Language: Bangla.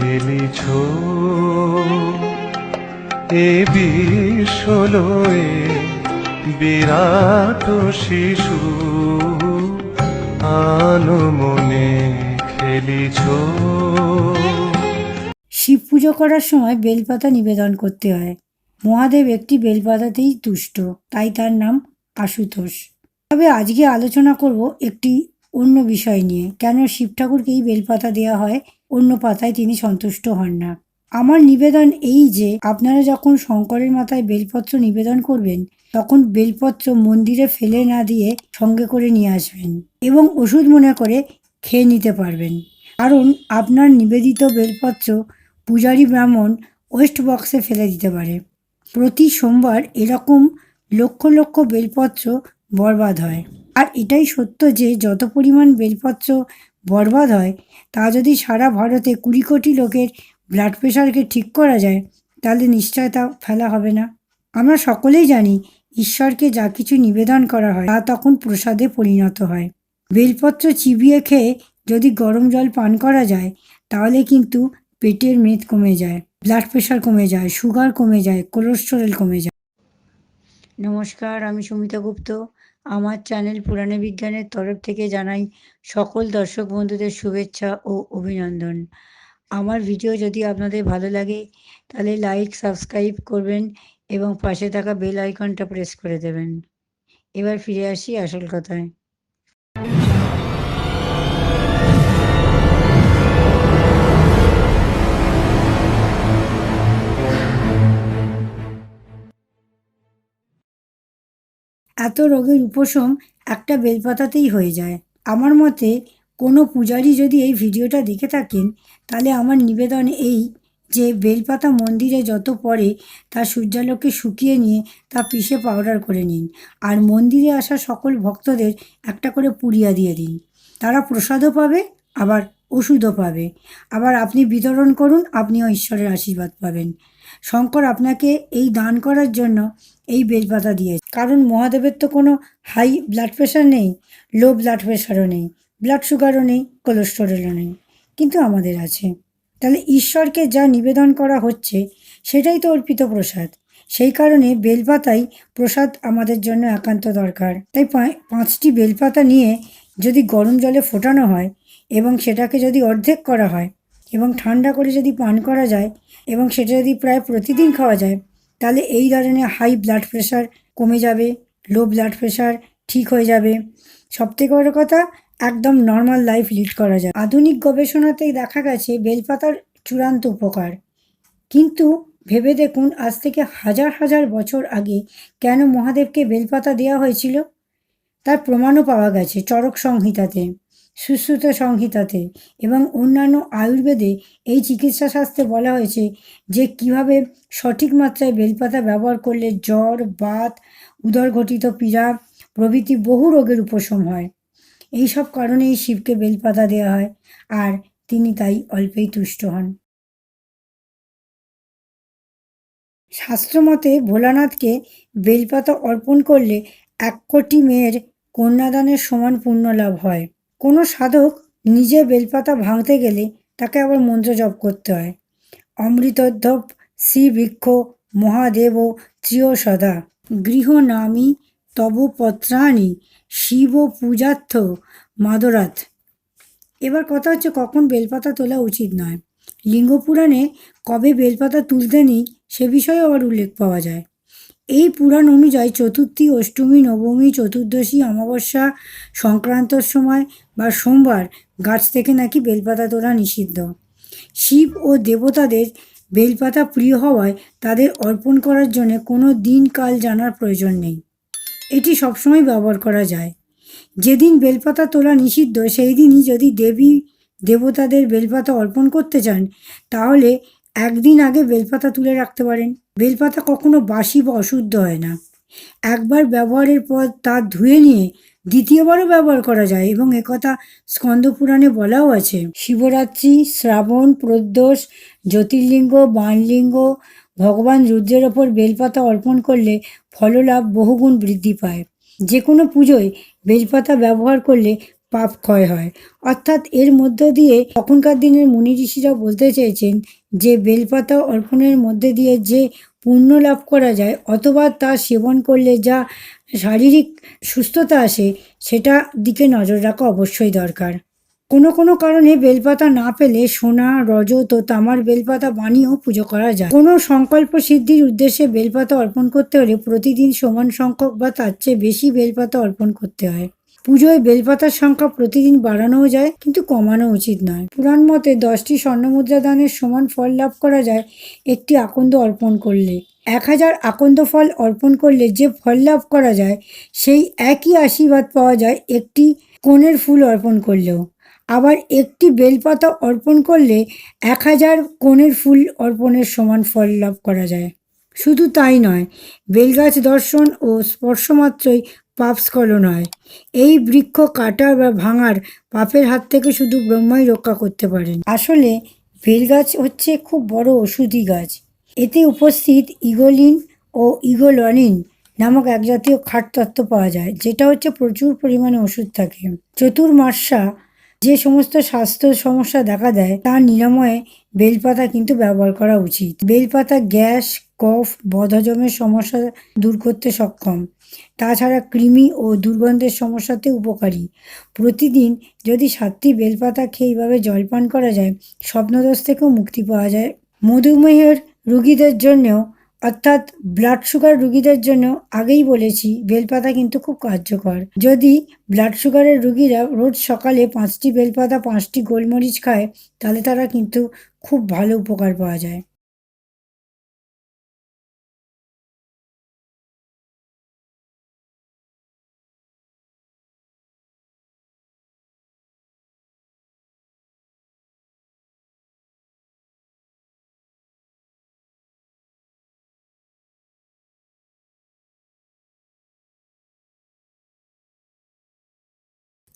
খেলিছ? এ বিশ্বলয়ে বিরাট শিশু আনমনে খেলিছ? শিব পুজো করার সময় বেলপাতা নিবেদন করতে হয়। মহাদেব একটি বেলপাতাতেই তুষ্ট, তাই তার নাম আশুতোষ। তবে আজকে আলোচনা করব একটি অন্য বিষয় নিয়ে। কেন শিব ঠাকুরকেই বেলপাতা দেওয়া হয়? অন্য পাতায় তিনি সন্তুষ্ট হন না। আমার নিবেদন এই যে, আপনারা যখন শঙ্করের মাথায় বেলপত্র নিবেদন করবেন, তখন বেলপত্র মন্দিরে ফেলে না দিয়ে সঙ্গে করে নিয়ে আসবেন এবং ওষুধ মনে করে খেয়ে নিতে পারবেন। কারণ আপনার নিবেদিত বেলপত্র পূজারী ব্রাহ্মণ ওয়েস্ট বক্সে ফেলে দিতে পারে। প্রতি সোমবার এরকম লক্ষ লক্ষ বেলপত্র বরবাদ হয়। আর এটাই সত্য যে, যত পরিমাণ বেলপত্র বরবাদ হয়, তা যদি সারা ভারতে কুড়ি কোটি লোকের ব্লাড প্রেশারকে ঠিক করা যায়, তাহলে নিশ্চয় তা ফেলা হবে না। আমরা সকলেই জানি ঈশ্বরকে যা কিছু নিবেদন করা হয়, তা তখন প্রসাদে পরিণত হয়। বেলপত্র চিবিয়ে খেয়ে যদি গরম জল পান করা যায়, তাহলে কিন্তু পেটের মেদ কমে যায় ব্লাড প্রেশার কমে যায় সুগার কমে যায় কোলেস্টেরল কমে যায়। নমস্কার, আমি সুমিতা গুপ্ত। আমার চ্যানেল পুরাণে বিজ্ঞানের তরফ থেকে জানাই সকল দর্শক বন্ধুদের শুভেচ্ছা ও অভিনন্দন। আমার ভিডিও যদি আপনাদের ভালো লাগে, তাহলে লাইক সাবস্ক্রাইব করবেন এবং পাশে থাকা বেল আইকনটা প্রেস করে দেবেন। এবার ফিরে আসি আসল কথায়। এত রোগের উপশম একটা বেলপাতাতেই হয়ে যায়। আমার মতে, কোনো পূজারী যদি এই ভিডিওটা দেখে থাকেন, তাহলে আমার নিবেদন এই যে বেলপাতা মন্দিরে যত পড়ে, তা সূর্যালোকে শুকিয়ে নিয়ে তা পিষে পাউডার করে নিন। আর মন্দিরে আসা সকল ভক্তদের একটা করে পুড়িয়া দিয়ে দিন। তারা প্রসাদও পাবে, আবার ওষুধও পাবে। আবার আপনি বিতরণ করুন, আপনিও ঈশ্বরের আশীর্বাদ পাবেন। শঙ্কর আপনাকে এই দান করার জন্য এই বেলপাতা দিয়েছে। কারণ মহাদেবের তো কোনো হাই ব্লাড প্রেশার নেই লো ব্লাড প্রেশারও নেই ব্লাড সুগারও নেই কোলেস্টেরলও নেই, কিন্তু আমাদের আছে। তাহলে ঈশ্বরকে যা নিবেদন করা হচ্ছে, সেটাই তো অর্পিত প্রসাদ। সেই কারণে বেলপাতাই প্রসাদ আমাদের জন্য একান্ত দরকার। তাই পাঁচটি বেলপাতা নিয়ে যদি গরম জলে ফোটানো হয় এবং সেটাকে যদি অর্ধেক করা হয় এবং ঠান্ডা করে যদি পান করা যায় এবং সেটা যদি প্রায় প্রতিদিন খাওয়া যায়, তাহলে এই ধরনের হাই ব্লাড প্রেশার কমে যাবে লো ব্লাড প্রেশার ঠিক হয়ে যাবে। সবথেকে বড় কথা, একদম নর্মাল লাইফ লিড করা যায়। আধুনিক গবেষণাতে দেখা গেছে বেলপাতার চূড়ান্ত উপকার। কিন্তু ভেবে দেখুন, আজ থেকে হাজার হাজার বছর আগে কেন মহাদেবকে বেলপাতা দেওয়া হয়েছিল? তার প্রমাণও পাওয়া গেছে চরক সংহিতাতে। সুশ্রুত সংহিতাতে এবং অন্যান্য আয়ুর্বেদে এই চিকিৎসা শাস্ত্রে বলা হয়েছে যে কীভাবে সঠিক মাত্রায় বেলপাতা ব্যবহার করলে জ্বর, বাত, উদরঘটিত পীড়া প্রভৃতি বহু রোগের উপশম হয়। এই সব কারণেই শিবকে বেলপাতা দেওয়া হয় আর তিনি তাই অল্পেই তুষ্ট হন। শাস্ত্রমতে ভোলানাথকে বেলপাতা অর্পণ করলে এক কোটি মেয়ের কন্যাদানের সমান পুণ্য লাভ হয়। কোনো সাধক নিজে বেলপাতা ভাঙতে গেলে তাকে আবার মন্ত্র জপ করতে হয়। অমৃতোদ্ধব শ্রী বৃক্ষ মহাদেব ত্রিয় সদা গৃহ নামি তব পত্রাণি শিব পূজার্থ মাদরাত। এবার কথা হচ্ছে কখন বেলপাতা তোলা উচিত নয়। লিঙ্গ পুরাণে কবে বেলপাতা তুলতে নেই সে বিষয়েও আবার উল্লেখ পাওয়া যায়। এই পুরাণ অনুযায়ী চতুর্থী, অষ্টমী, নবমী, চতুর্দশী, অমাবস্যা সংক্রান্তর সময় বা সোমবার গাছ থেকে নাকি বেলপাতা তোলা নিষিদ্ধ। শিব ও দেবতাদের বেলপাতা প্রিয় হওয়ায় তাদের অর্পণ করার জন্য কোনো দিন কাল জানার প্রয়োজন নেই। এটি সবসময় ব্যবহার করা যায়। যেদিন বেলপাতা তোলা নিষিদ্ধ, সেই দিনই যদি দেবী, দেবতাদের বেলপাতা অর্পণ করতে চান, তাহলে একদিন আগে বেলপাতা তুলে রাখতে পারেন। বেলপাতা কখনো বাসি বা অশুদ্ধ হয় না। একবার ব্যবহারের পর তা ধুয়ে নিয়ে দ্বিতীয়বারও ব্যবহার করা যায় এবং একথা স্কন্দ পুরাণে বলাও আছে। শিবরাত্রি, শ্রাবণ প্রদোষ জ্যোতির্লিঙ্গ, বাণলিঙ্গ, ভগবান রুদ্রের ওপর বেলপাতা অর্পণ করলে ফললাভ বহুগুণ বৃদ্ধি পায়। যে কোনো পুজোয় বেলপাতা ব্যবহার করলে পাপ ক্ষয় হয়। অর্থাৎ এর মধ্য দিয়ে তখনকার দিনের মুনি ঋষিরা বলতে চেয়েছেন যে, বেলপাতা অর্পণের মধ্যে দিয়ে যে পুণ্য লাভ করা যায় অথবা তা সেবন করলে যা শারীরিক সুস্থতা আসে, সেটা দিকে নজর রাখা অবশ্যই দরকার। কোনো কোনো কারণে বেলপাতা না পেলে সোনা, রজত ও তামার বেলপাতা বানিয়েও পুজো করা যায়। কোনো সংকল্প সিদ্ধির উদ্দেশ্যে বেলপাতা অর্পণ করতে হলে প্রতিদিন সমান সংখ্যক বা তার চেয়ে বেশি বেলপাতা অর্পণ করতে হয়। পুজোয় বেলপাতার সংখ্যা প্রতিদিন বাড়ানোও যায়, কিন্তু কমানো উচিত নয়। পুরাণ মতে দশটি স্বর্ণমুদ্রা দানের সমান ফল লাভ করা যায়, একটি আকন্দ অর্পণ করলে। এক হাজার আকন্দ ফল অর্পণ করলে যে ফল লাভ করা যায়, সেই একই আশীর্বাদ পাওয়া যায় একটি কোণের ফুল অর্পণ করলেও। আবার একটি বেলপাতা অর্পণ করলে এক হাজার কোণের ফুল অর্পণের সমান ফল লাভ করা যায়। শুধু তাই নয়, বেলগাছ দর্শন ও স্পর্শমাত্রই পাপ স্খলন হয় এই বৃক্ষ কাটার বা ভাঙার পাপের হাত থেকে শুধু ব্রহ্মাই রক্ষা করতে পারেন। আসলে বেলগাছ হচ্ছে খুব বড় ওষুধি গাছ। এতে উপস্থিত ইগোলিন ও ইগোলনিন নামক এক জাতীয় খাট তত্ত্ব পাওয়া যায়, যেটা হচ্ছে প্রচুর পরিমাণে ওষুধ থাকে। চতুর্মাসা যে সমস্ত স্বাস্থ্য সমস্যা দেখা দেয় তার নিরাময়ে বেলপাতা কিন্তু ব্যবহার করা উচিত। বেলপাতা গ্যাস, কফ, বদহজমের সমস্যা দূর করতে সক্ষম। তাছাড়া কৃমি ও দুর্গন্ধের সমস্যাতে উপকারী। প্রতিদিন যদি সাতটি বেলপাতা খেয়ে এইভাবে জলপান করা যায়, স্বপ্নদোষ থেকেও মুক্তি পাওয়া যায়। মধুমেহের রুগীদের জন্যেও, অর্থাৎ ব্লাড সুগার রুগীদের জন্য আগেই বলেছি, বেলপাতা কিন্তু খুব কার্যকর। যদি ব্লাড সুগারের রুগীরা রোজ সকালে পাঁচটি বেলপাতা, পাঁচটি গোলমরিচ খায়, তাহলে তারা কিন্তু খুব ভালো উপকার পাওয়া যায়।